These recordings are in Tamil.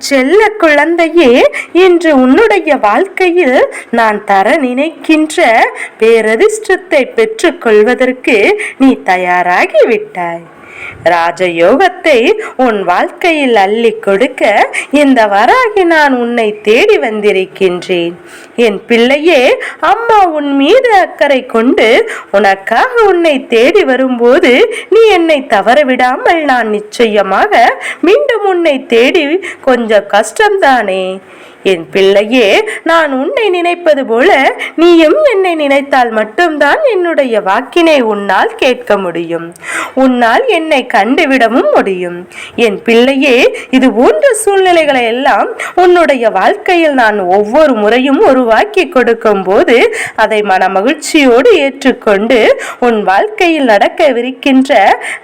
செல்ல குழந்தையே இன்று உன்னுடைய வாழ்க்கையில் நான் தர நினைக்கின்ற பேரதிர்ஷ்டத்தை பெற்றுக்கொள்வதற்கு நீ தயாராகி விட்டாய் ராஜயோகத்தை உன் வாழ்க்கையில் அள்ளி கொடுக்க இந்த வராகி நான் உன்னை தேடி வந்திருக்கின்றேன். என் பிள்ளையே அம்மா உன் மீது அக்கறை கொண்டு உனக்காக உன்னை தேடி வரும்போது நீ என்னை தவற விடாமல் நான் நிச்சயமாக மீண்டும் உன்னை தேடி கொஞ்சம் கஷ்டம்தானே. என் பிள்ளையே நான் உன்னை நினைப்பது போல நீயும் என்னை நினைத்தால் மட்டும்தான் என்னுடைய வாக்கினை உன்னால் கேட்க முடியும். உன்னால் என்னை கண்டுவிடவும் முடியும். என் பிள்ளையே இது போன்ற சூழ்நிலைகளை எல்லாம் உன்னுடைய வாழ்க்கையில் நான் ஒவ்வொரு முறையும் உருவாக்கி கொடுக்கும் போது அதை மன மகிழ்ச்சியோடு ஏற்றுக்கொண்டு உன் வாழ்க்கையில் நடக்கவிருக்கின்ற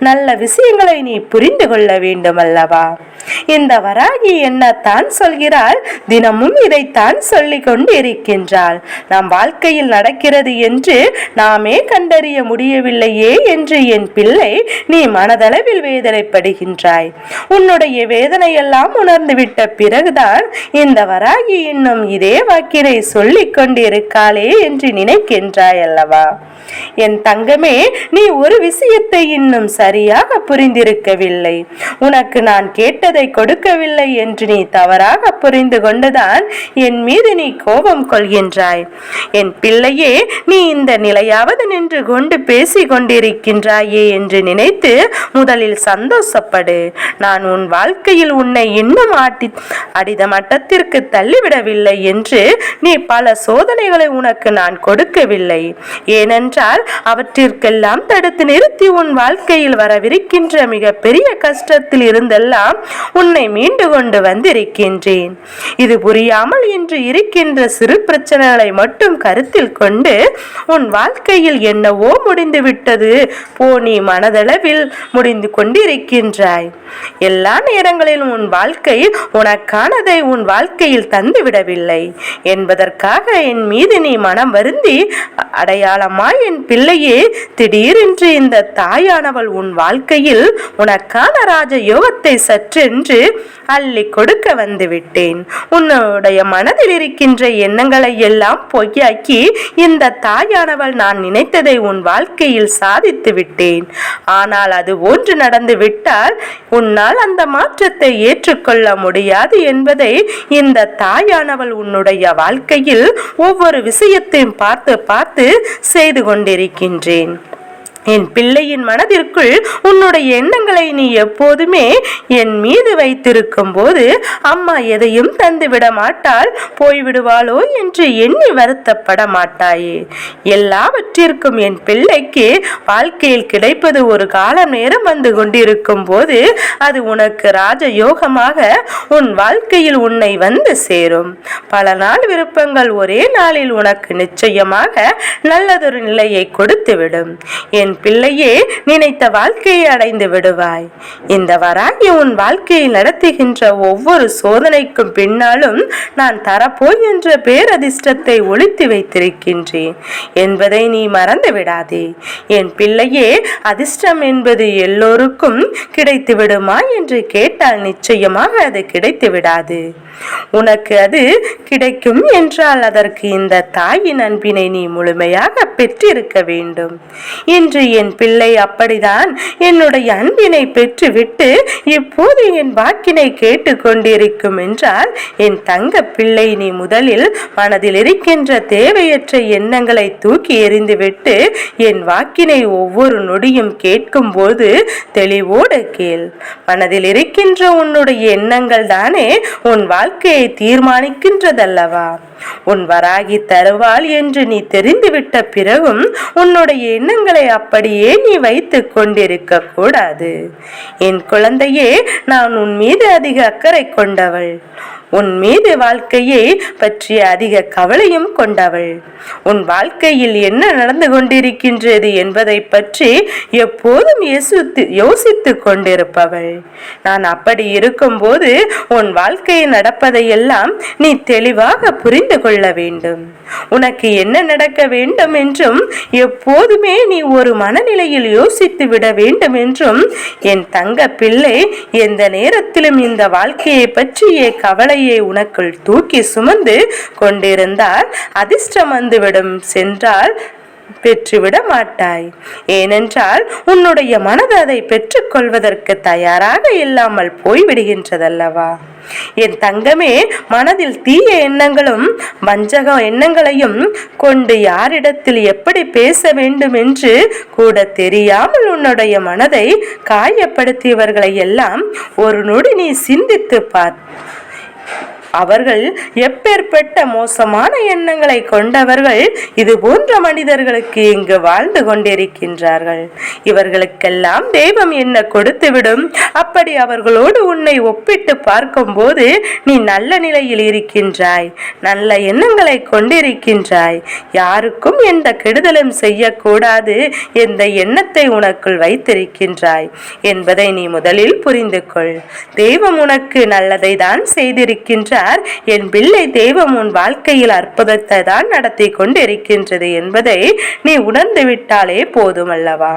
நல்ல விஷயங்களை நீ புரிந்து கொள்ள வேண்டும் அல்லவா இந்த வராகி என்னத்தான் சொல்கிறாள்? தினம் தினமும் இதைத்தான் சொல்லி கொண்டு இருக்கின்றாள் நம் வாழ்க்கையில் நடக்கிறது என்று நாமே கண்டறிய முடியவில்லையே என்று என் பிள்ளை நீ மனதளவில் வேதனைப்படுகின்றாய். உன்னுடைய வேதனையெல்லாம் உணர்ந்துவிட்ட பிறகுதான் இந்த வராகி இன்னும் இதே வாக்கினை சொல்லிக் கொண்டிருக்காளே என்று நினைக்கின்றாய் அல்லவா? என் தங்கமே நீ ஒரு விஷயத்தை இன்னும் சரியாக புரிந்திருக்கவில்லை. உனக்கு நான் கேட்டதை கொடுக்கவில்லை என்று நீ தவறாக புரிந்து கொண்டுதான் என் மீது நீ கோபம் கொள்கின்றாய். என் பிள்ளையே நீ இந்த நிலையாவது நின்று கொண்டு பேசிக் கொண்டிருக்கின்றாயே என்று நினைத்து முதலில் சந்தோஷப்படு. நான் உன் வாழ்க்கையில் உன்னை இன்னும் ஆட்டி அடித மட்டத்திற்கு தள்ளிவிடவில்லை என்று நீ பல சோதனைகளை உனக்கு நான் கொடுக்கவில்லை. ஏனென்றால் அவற்றிற்கெல்லாம் தடுத்து நிறுத்தி உன் வாழ்க்கையில் வரவிருக்கின்ற மிக பெரிய கஷ்டத்தில் இருந்தெல்லாம் உன்னை மீண்டு கொண்டு வந்திருக்கின்றேன். இது புரியாமல் இன்று இருக்கின்ற சிறு பிரச்சனைகளை மட்டும் கருத்தில் கொண்டு உன் வாழ்க்கையில் என்னவோ முடிந்து விட்டது போ நீ மனதளவில் முடிந்து கொண்டிருக்கின்றாய். எல்லா நேரங்களிலும் உன் வாழ்க்கை உனக்கானதை உன் வாழ்க்கையில் தந்துவிடவில்லை. என்பதற்காக என் மீது நீ மனம் வருந்தி அடையாளமாய் என் பிள்ளையே திடீரென்று இந்த தாயானவள் உன் வாழ்க்கையில் உனக்கான ராஜ யோகத்தை சற்றென்று அள்ளி கொடுக்க வந்துவிட்டேன். உன் உன்னுடைய மனதில் இருக்கின்ற எண்ணங்களை எல்லாம் பொய்யாக்கி இந்த தாயானவள் நான் நினைத்ததை உன் வாழ்க்கையில் சாதித்து விட்டேன். ஆனால் அது ஒன்று நடந்து விட்டால் உன்னால் அந்த மாற்றத்தை ஏற்றுக்கொள்ள முடியாது என்பதை இந்த தாயானவள் உன்னுடைய வாழ்க்கையில் ஒவ்வொரு விஷயத்தையும் பார்த்து பார்த்து செய்து கொண்டிருக்கின்றேன். என் பிள்ளையின் மனதிற்குள் உன்னுடைய எண்ணங்களை நீ எப்போதுமே என் மீது வைத்திருக்கும் போது அம்மா எதையும் தந்துவிட மாட்டாள். போய்விடுவாளோ என்று எண்ணி வருத்தப்பட மாட்டாயே. எல்லாவற்றிற்கும் என் பிள்ளைக்கு வாழ்க்கையில் கிடைப்பது ஒரு கால நேரம் வந்து கொண்டிருக்கும் போது அது உனக்கு ராஜயோகமாக உன் வாழ்க்கையில் உன்னை வந்து சேரும். பல நாள் விருப்பங்கள் ஒரே நாளில் உனக்கு நிச்சயமாக நல்லதொரு நிலையை கொடுத்துவிடும். என் பிள்ளையே நினைத்த வாழ்க்கையை அடைந்து விடுவாய். இந்த வராகி உன் வாழ்க்கையை நடத்துகின்ற ஒவ்வொரு சோதனைக்கும் பின்னாலும் நான் தரப்போகின்ற பேரதிர்ஷ்டத்தை ஒழித்து வைத்திருக்கின்றேன். என்பதை நீ மறந்து விடாதே. என் பிள்ளையே அதிர்ஷ்டம் என்பது எல்லோருக்கும் கிடைத்து விடுமா என்று கேட்டால் நிச்சயமாக அது கிடைத்து விடாது உனக்கு அது கிடைக்கும் என்றால் அதற்கு இந்த தாயின் அன்பினை நீ முழுமையாக பெற்றிருக்க வேண்டும். இன்று என் பிள்ளை அப்படிதான் என்னுடைய அன்பினை பெற்றுவிட்டு இப்போது என் வாக்கினை கேட்டு கொண்டிருக்கும் என்றால் என் தங்க பிள்ளை நீ முதலில் மனதில் இருக்கின்ற தேவையற்ற எண்ணங்களை தூக்கி எறிந்துவிட்டு என் வாக்கினை ஒவ்வொரு நொடியும் கேட்கும் போது தெளிவோடு கேள். மனதில் இருக்கின்ற உன்னுடைய எண்ணங்கள் தானே உன் வாழ்க்கையை தீர்மானிக்கின்றதல்லவா? உன் வராகி தருவாள் என்று நீ தெரிந்துவிட்ட பிறகும் உன்னுடைய எண்ணங்களை அப்படியே நீ வைத்துக் கொண்டிருக்க கூடாது. என் குழந்தையே நான் உன் மீது அதிக அக்கறை கொண்டவள். உன் மீது வாழ்க்கையை பற்றிய அதிக கவலையும் கொண்டவள். உன் வாழ்க்கையில் என்ன நடந்து கொண்டிருக்கின்றது என்பதை பற்றி எப்போதும் யோசித்து யோசித்துக் கொண்டிருப்பவள். நான் அப்படி இருக்கும்போது உன் வாழ்க்கையில் நடப்பதையெல்லாம் நீ தெளிவாக புரிந்து கொள்ள வேண்டும். உனக்கு என்ன நடக்க வேண்டும் என்றும் எப்போதுமே நீ ஒரு மனநிலையில் யோசித்து விட வேண்டும் என்றும் என் தங்க பிள்ளை எந்த நேரத்திலும் இந்த வாழ்க்கையை பற்றிய கவலையை உனக்குள் தூக்கி சுமந்து கொண்டிருந்தால் அதிர்ஷ்டம் வந்துவிடும் சென்றால் பெற்றுவிட மாட்டாய். ஏனென்றால் உன்னுடைய மனது அதை பெற்றுக்கொள்வதற்கு தயாராக இல்லாமல் போய்விடுகின்றதல்லவா? என் தங்கமே மனதில் தீய எண்ணங்களும் வஞ்சக எண்ணங்களையும் கொண்டு யாரிடத்தில் எப்படி பேச வேண்டும் என்று கூட தெரியாமல் உன்னுடைய மனதை காயப்படுத்தியவர்களை எல்லாம் ஒரு நொடி நீ சிந்தித்து பார். அவர்கள் எப்பேற்பட்ட மோசமான எண்ணங்களை கொண்டவர்கள் இது போன்ற மனிதர்களுக்கு இங்கு வாழ்ந்து கொண்டிருக்கின்றார்கள். இவர்களுக்கெல்லாம் தெய்வம் என்ன கொடுத்துவிடும்? அப்படி அவர்களோடு உன்னை ஒப்பிட்டு பார்க்கும்போது நீ நல்ல நிலையில் இருக்கின்றாய் நல்ல எண்ணங்களை கொண்டிருக்கின்றாய். யாருக்கும் எந்த கெடுதலும் செய்யக்கூடாது எந்த எண்ணத்தை உனக்குள் வைத்திருக்கின்றாய் என்பதை நீ முதலில் புரிந்து கொள் தெய்வம் உனக்கு நல்லதை தான் செய்திருக்கின்றார். சொல்கிறார் என் பிள்ளை தெய்வம் உன் வாழ்க்கையில் அற்புதத்தை தான் நடத்தி கொண்டிருக்கின்றது என்பதை நீ உணர்ந்து விட்டாலே போதும் அல்லவா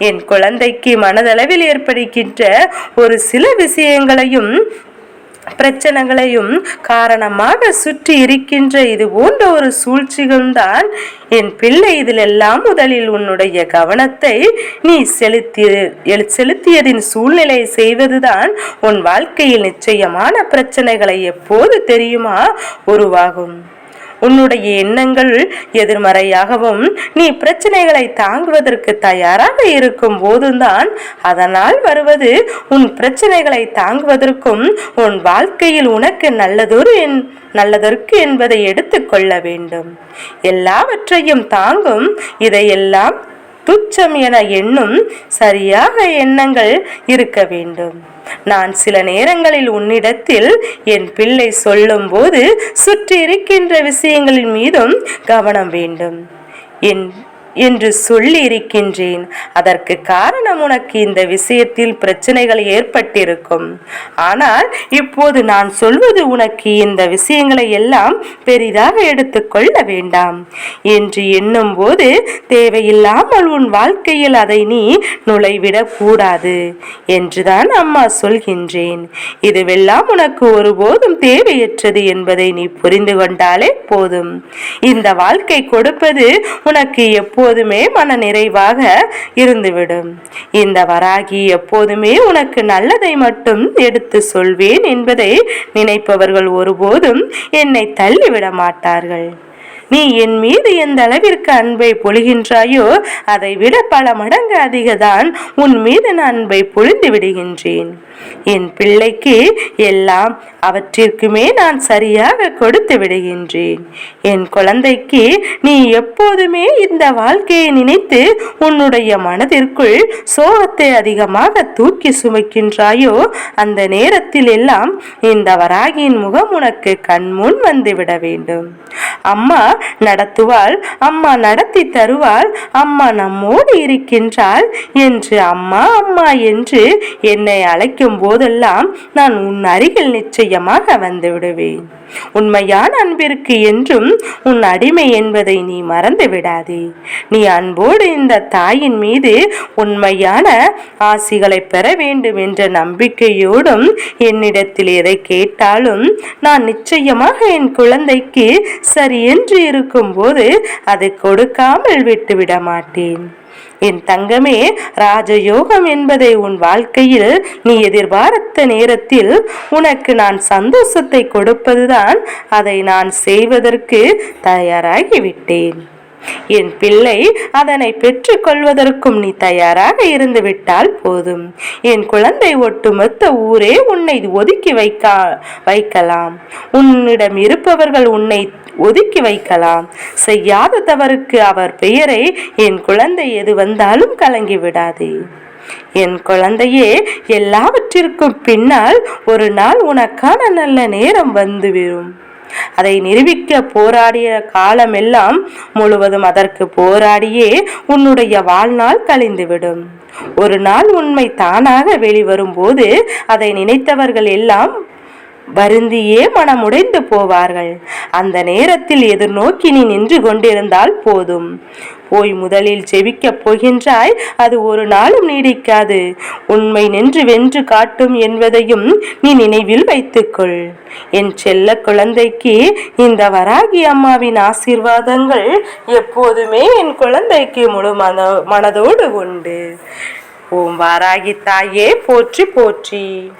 என் குழந்தைக்கு மனதளவில் ஏற்படுகின்ற ஒரு சில விஷயங்களையும் பிரச்சனைகளையும் காரணமாக சுற்றி இருக்கின்ற இது போன்ற ஒரு சூழ்ச்சிகளும் தான் என் பிள்ளை இதிலெல்லாம் முதலில் உன்னுடைய கவனத்தை நீ செலுத்திய செலுத்தியதின் சூழ்நிலை செய்வதுதான் உன் வாழ்க்கையில் நிச்சயமான பிரச்சனைகளை எப்போது தெரியுமா உருவாகும். உன்னுடைய எண்ணங்கள் எதிர்மறையாகவும் நீ பிரச்சனைகளை தாங்குவதற்கு தயாராக இருக்கும் போதுதான் அதனால் வருவது. உன் பிரச்சனைகளை தாங்குவதற்கும் உன் வாழ்க்கையில் உனக்கு நல்லதொரு நல்லதற்கு என்பதை எடுத்துக்கொள்ள வேண்டும். எல்லாவற்றையும் தாங்கும் இதையெல்லாம் துச்சம் என எண்ணும் சரியாக எண்ணங்கள் இருக்க வேண்டும். நான் சில நேரங்களில் உன்னிடத்தில் என் பிள்ளை சொல்லும்போது சுற்றி இருக்கின்ற விஷயங்களின் மீதும் கவனம் வேண்டும். என் என்று சொல்லி இருக்கின்றேன் அதற்கு காரணம் உனக்கு இந்த விஷயத்தில் பிரச்சனைகள் ஏற்பட்டிருக்கும். ஆனால் இப்போது நான் சொல்வது உனக்கு இந்த விஷயங்களை எல்லாம் பெரிதாக எடுத்துக்கொள்ள வேண்டாம் என்று எண்ணும் போது தேவையில்லாமல் உன் வாழ்க்கையில் அதை நீ நுழைவிடக் கூடாது என்றுதான் அம்மா சொல்கின்றேன். இதுவெல்லாம் உனக்கு ஒருபோதும் தேவையற்றது என்பதை நீ புரிந்து கொண்டாலே போதும். இந்த வாழ்க்கை கொடுப்பது உனக்கு எப்போ எப்போதுமே மன நிறைவாக இருந்துவிடும். இந்த வராகி எப்போதுமே உனக்கு நல்லதை மட்டும் எடுத்து சொல்வேன் என்பதை நினைப்பவர்கள் ஒருபோதும் என்னை தள்ளிவிட மாட்டார்கள். நீ என் மீது எந்த அளவிற்கு அன்பை பொழிகின்றாயோ அதை விட பல மடங்கு அதிகதான் உன் மீது நான் அன்பை பொழிந்து விடுகின்றேன். என் பிள்ளைக்கு எல்லாம் அவற்றிற்குமே நான் சரியாக கொடுத்து விடுகின்றேன். என் குழந்தைக்கு நீ எப்போதுமே இந்த வாழ்க்கையை நினைத்து உன்னுடைய மனதிற்குள் சோகத்தை அதிகமாக தூக்கி சுமைக்கின்றாயோ அந்த நேரத்தில் எல்லாம் இந்த வராகியின் முகம் உனக்கு கண்முன் வந்துவிட வேண்டும். அம்மா நடத்துவாள். அம்மா நடத்தி தருவாள். அம்மா நம்மோடு இருக்கின்றாள் என்று அம்மா அம்மா என்று என்னை அழைக்கும் போதெல்லாம் நான் உன் அருகில் நிச்சயமாக வந்து விடுவேன். உண்மையான அன்பிற்கு என்றும் உன் அடிமை என்பதை நீ மறந்து விடாதே நீ அன்போடு இந்த தாயின் மீது உண்மையான ஆசிகளை பெற வேண்டும் என்ற நம்பிக்கையோடும் என்னிடத்தில் எதை கேட்டாலும் நான் நிச்சயமாக என் குழந்தைக்கு சரி என்று இருக்கும்போது அதை கொடுக்காமல் விட்டுவிட மாட்டேன். என் தங்கமே ராஜயோகம் என்பதை உன் வாழ்க்கையில் நீ எதிர்பார்த்த நேரத்தில் உனக்கு நான் சந்தோஷத்தை கொடுப்பதுதான் அதை நான் செய்வதற்கு தயாராகிவிட்டேன். என் பிள்ளை அதனை பெற்றுக்கொள்வதற்கும் நீ தயாராக இருந்து விட்டால் போதும். என் குழந்தை ஒட்டுமொத்த ஊரே உன்னை ஒதுக்கி வைக்க வைக்கலாம். உன்னிடம் இருப்பவர்கள் உன்னை ஒதுக்கி வைக்கலாம். செய்யாத தவறுக்கு அவர் பெயரை என் குழந்தை எது வந்தாலும் கலங்கி விடாதே. என் குழந்தையே எல்லாவற்றிற்கும் பின்னால் ஒரு நாள் உனக்கான நல்ல நேரம் வந்துவிடும். அதை நிரூபிக்க போராடிய காலமெல்லாம் முழுவதும் அதற்கு போராடியே உன்னுடைய வாழ்நாள் கழிந்துவிடும். ஒரு நாள் உண்மை தானாக வெளிவரும் போது அதை நினைத்தவர்கள் எல்லாம் வருந்தியே மனமுடைந்து போவார்கள். அந்த நேரத்தில் எதிர்நோக்கி நீ நின்று கொண்டிருந்தால் போதும். போய் முதலில் செவிக்கப் போகின்றாய் அது ஒரு நாளும் நீடிக்காது. உண்மை நின்று வென்று காட்டும் என்பதையும் நீ நினைவில் வைத்துக்கொள். என் செல்ல குழந்தைக்கு இந்த வராகி அம்மாவின் ஆசீர்வாதங்கள் எப்போதுமே என் குழந்தைக்கு முழு மன மனதோடு உண்டு. ஓம் வாராகி தாயே போற்றி போற்றி.